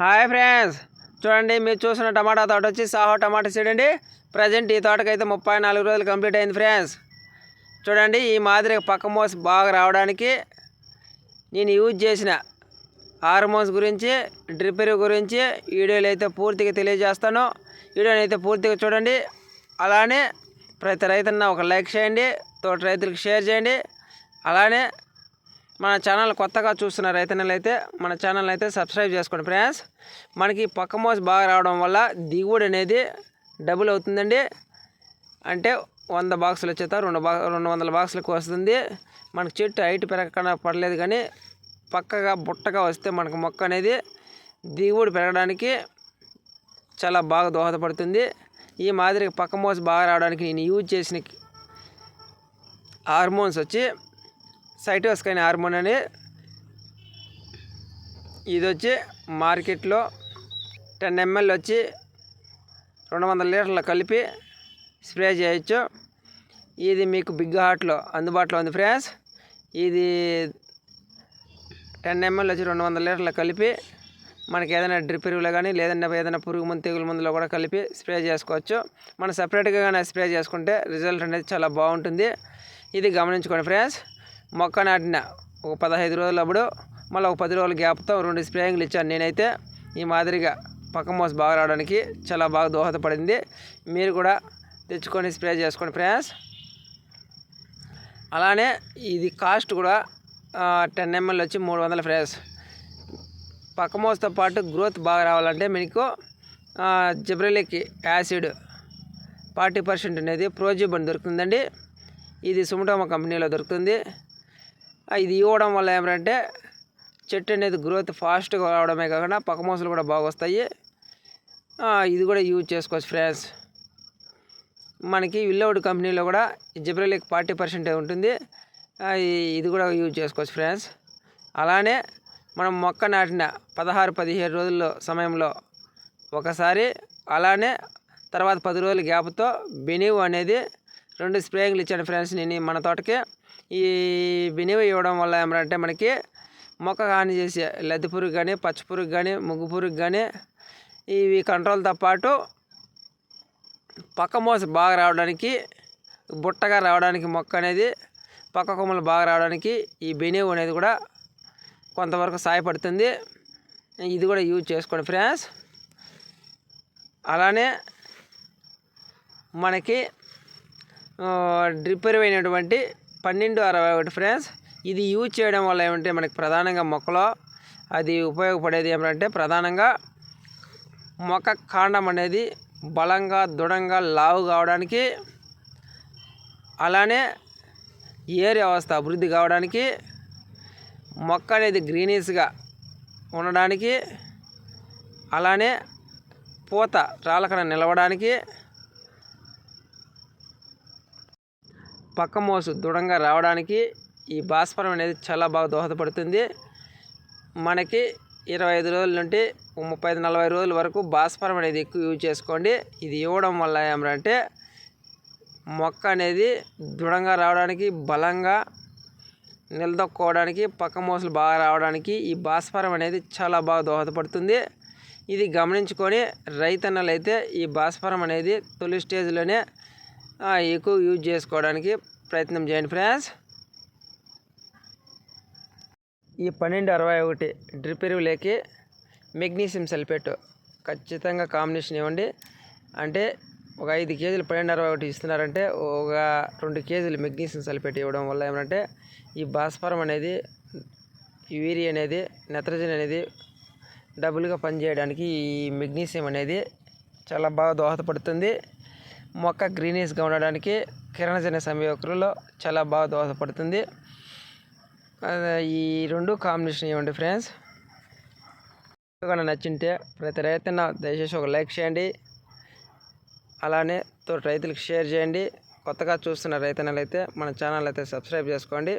Hi friends. చూడండి మీరు చూసిన టమాటా తోట వచ్చి సాహో టమాటా సీడ్ అండి. ప్రజెంట్ ఈ తోటకైతే ముప్పై నాలుగు రోజులు కంప్లీట్ అయింది ఫ్రెండ్స్. చూడండి ఈ మాదిరి పక్క మోస్ బాగా రావడానికి నేను యూజ్ చేసిన హార్మోన్స్ గురించి డ్రిప్పర్ గురించి వీడియోలు అయితే పూర్తిగా తెలియజేస్తాను. వీడియోని అయితే పూర్తిగా చూడండి. అలానే ప్రతి రైతున్న ఒక లైక్ చేయండి తోట రైతులకు షేర్ చేయండి. అలానే మన ఛానల్ కొత్తగా చూస్తున్న రైతన్నలైతే మన ఛానల్ అయితే సబ్స్క్రైబ్ చేసుకోండి ఫ్రెండ్స్. మనకి పక్క మోస బాగా రావడం వల్ల దిగుబడి అనేది డబుల్ అవుతుందండి. అంటే వంద బాక్సులు వచ్చేత రెండు బా రెండు వందల బాక్సులకు వస్తుంది. మనకు చెట్టు హైట్ పెరగకుండా పడలేదు కానీ పక్కగా బుట్టగా వస్తే మనకు మొక్క అనేది దిగుబడి పెరగడానికి చాలా బాగా దోహదపడుతుంది. ఈ మాదిరి పక్క మోస బాగా రావడానికి నేను యూజ్ చేసిన హార్మోన్స్ వచ్చి సైటోస్కైన్ హార్మోన్ అని ఇది వచ్చి మార్కెట్లో టెన్ ఎంఎల్ వచ్చి రెండు వందల లీటర్లు కలిపి స్ప్రే చేయొచ్చు. ఇది మీకు బిగ్ హార్ట్లో అందుబాటులో ఉంది ఫ్రెండ్స్. ఇది టెన్ ఎంఎల్ వచ్చి రెండు వందల లీటర్లు కలిపి మనకి ఏదైనా డ్రిప్ ఎరువులో కానీ లేదంటే ఏదైనా పురుగు మందు తెగులు మందులో కూడా కలిపి స్ప్రే చేసుకోవచ్చు. మనం సపరేట్గా కానీ స్ప్రే చేసుకుంటే రిజల్ట్ అనేది చాలా బాగుంటుంది. ఇది గమనించుకోండి ఫ్రెండ్స్. మొక్క నాటిన ఒక పదహైదు రోజులు అప్పుడు మళ్ళీ ఒక పది రోజుల గ్యాప్తో రెండు స్ప్రేయింగ్లు ఇచ్చాను. నేనైతే ఈ మాదిరిగా పక్క మోస బాగా రావడానికి చాలా బాగా దోహదపడింది. మీరు కూడా తెచ్చుకొని స్ప్రే చేసుకోండి ఫ్రెండ్స్. అలానే ఇది కాస్ట్ కూడా టెన్ ఎంఎల్ వచ్చి మూడు వందల ఫ్రెండ్స్. పక్క మోసతో పాటు గ్రోత్ బాగా రావాలంటే మీకు జిబ్రలిక్ యాసిడ్ ఫార్టీ పర్సెంట్ అనేది ప్రోజిబన్ దొరుకుతుందండి. ఇది సుమటోమ కంపెనీలో దొరుకుతుంది. ఇది ఇవ్వడం వల్ల ఏమంటే చెట్టు అనేది గ్రోత్ ఫాస్ట్గా రావడమే కాకుండా పక్క మోసలు కూడా బాగా వస్తాయి. ఇది కూడా యూజ్ చేసుకోవచ్చు ఫ్రెండ్స్ మనకి విల్లౌడ్ కంపెనీలో కూడా జిబ్రలిక్ ఫార్టీ పర్సెంట్ ఉంటుంది. ఇది కూడా యూజ్ చేసుకోవచ్చు ఫ్రెండ్స్ అలానే మనం మొక్క నాటిన పదహారు పదిహేడు రోజుల్లో సమయంలో ఒకసారి అలానే తర్వాత పది రోజుల గ్యాప్తో బెనివ్ అనేది రెండు స్ప్రేయింగ్లు ఇచ్చాను ఫ్రెండ్స్ నేను మన తోటకి. ఈ వినివ ఇవ్వడం వల్ల ఏమంటే మనకి మొక్క హాని చేసే లద్దె పురుగు కానీ పచ్చ పురుగు కానీ ముగ్గు పురుగు కానీ ఇవి కంట్రోల్తో పాటు పక్క మోస బాగా రావడానికి బుట్టగా రావడానికి మొక్క అనేది పక్క కొమ్మలు బాగా రావడానికి ఈ బెనేవ్ అనేది కూడా కొంతవరకు సహాయపడుతుంది. ఇది కూడా యూజ్ చేసుకోండి ఫ్రెండ్స్. అలానే మనకి డ్రిప్పర్ అయినటువంటి పన్నెండు అరవై ఒకటి ఫ్రెండ్స్ ఇది యూజ్ చేయడం వల్ల ఏమంటే మనకి ప్రధానంగా మొక్కలో అది ఉపయోగపడేది ఏమంటే ప్రధానంగా మొక్క కాండం అనేది బలంగా దృఢంగా లావు కావడానికి అలానే ఏరి వ్యవస్థ అభివృద్ధి కావడానికి మొక్క అనేది గ్రీనీస్గా ఉండడానికి అలానే పూత రాలకన నిలవడానికి పక్క మోసు దృఢంగా రావడానికి ఈ భాస్వరం అనేది చాలా బాగా దోహదపడుతుంది. మనకి ఇరవై ఐదు రోజుల నుండి ముప్పై ఐదు నలభై రోజుల వరకు భాస్వరం అనేది ఎక్కువ యూజ్ చేసుకోండి. ఇది ఇవ్వడం వల్ల ఏమంటే మొక్క అనేది దృఢంగా రావడానికి బలంగా నిలదొక్కోవడానికి పక్క మోసలు బాగా రావడానికి ఈ భాస్వరం అనేది చాలా బాగా దోహదపడుతుంది. ఇది గమనించుకొని రైతన్నలు అయితే ఈ భాస్వరం అనేది తొలి స్టేజ్లోనే ఎక్కువ యూజ్ చేసుకోవడానికి ప్రయత్నం చేయండి ఫ్రెండ్స్. ఈ పన్నెండు అరవై ఒకటి డ్రిప్ ఎరువులేకి మెగ్నీషియం సల్ఫేట్ ఖచ్చితంగా కాంబినేషన్ ఇవ్వండి. అంటే ఒక ఐదు కేజీలు పన్నెండు అరవై ఒకటి ఇస్తున్నారంటే ఒక రెండు కేజీలు మెగ్నీషియం సల్ఫేట్ ఇవ్వడం వల్ల ఏమంటే ఈ భాస్వరం అనేది యూరి అనేది నెత్రజన్ అనేది డబుల్గా పనిచేయడానికి ఈ మెగ్నీషియం అనేది చాలా బాగా దోహదపడుతుంది. మొక్క గ్రీనీస్గా ఉండడానికి కిరణజన్య సంయోగకులలో చాలా బాగా దోహదపడుతుంది. ఈ రెండు కాంబినేషన్ ఇవ్వండి ఫ్రెండ్స్? కానీ నచ్చింటే ప్రతి రైతున్న దయచేసి ఒక లైక్ చేయండి. అలానే తోటి రైతులకు షేర్ చేయండి. కొత్తగా చూస్తున్న రైతన్నలైతే మన ఛానల్ అయితే సబ్స్క్రైబ్ చేసుకోండి.